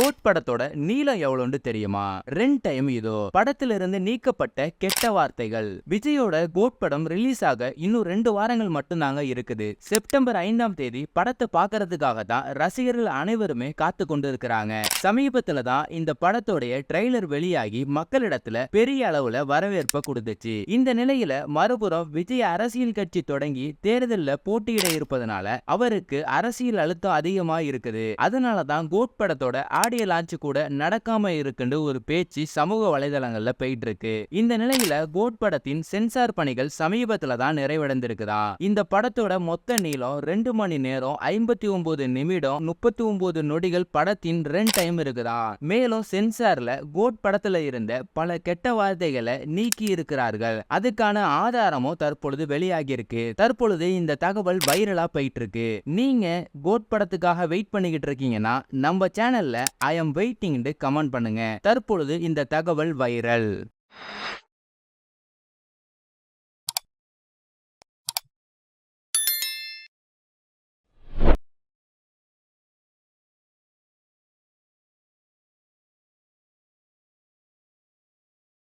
Code படத்தோட நீளம் எவ்வளோன்னு தெரியுமா? ரெண்டு டைம் இதோ. படத்திலிருந்து நீக்கப்பட்ட கெட்ட வார்த்தைகள். விஜயோட கோட் படம் ரிலீஸ் ஆக இன்னும் ரெண்டு வாரங்கள் மட்டும்தாங்க இருக்குது. செப்டம்பர் ஐந்தாம் தேதி படத்தை பார்க்கறதுக்காக தான் ரசிகர்கள் அனைவருமே காத்து கொண்டு இருக்கிறாங்க சமீபத்துல தான் இந்த படத்தோடைய ட்ரெய்லர் வெளியாகி மக்களிடத்துல பெரிய அளவுல வரவேற்பை கொடுத்துச்சு. இந்த நிலையில மறுபுறம் விஜய் அரசியல் கட்சி தொடங்கி தேர்தலில் போட்டியிட இருப்பதனால அவருக்கு அரசியல் அழுத்தம் அதிகமா இருக்குது. அதனால தான் கோட் படத்தோட ஆடியோ லான்ச் கூட நடக்காம இருக்குன்னு ஒரு பேச்சு சமூக வலைதளங்கள்ல போயிட்டு இருக்கு இந்த நிலையில கோட் படத்தின் சென்சார் பணிகள் சமீபத்துல தான் நிறைவடைந்திருக்குதா? இந்த படத்தோட மொத்த நீளம் ரெண்டு மணி நேரம் ஐம்பத்தி ஒன்பது நிமிடம் முப்பத்தி ஒன்பது நொடிகள் படத்தின் ரெண்டு டைம் இருக்குதா? மேலும் சென்சார்ல கோட் படத்துல இருந்த பல கெட்ட வார்த்தைகளை நீக்கி இருக்கிறார்கள். அதுக்கான ஆதாரமும் தற்பொழுது வெளியாகி இருக்கு தற்பொழுது இந்த தகவல் வைரலா போயிட்டு இருக்கு நீங்க கோட் படத்துக்காக வெயிட் பண்ணிக்கிட்டு இருக்கீங்கன்னா நம்ம சேனல்ல ஐ எம் வெயிட்டிங்னு கமெண்ட் பண்ணுங்க. தற்பொழுது இந்த தகவல் வைரல்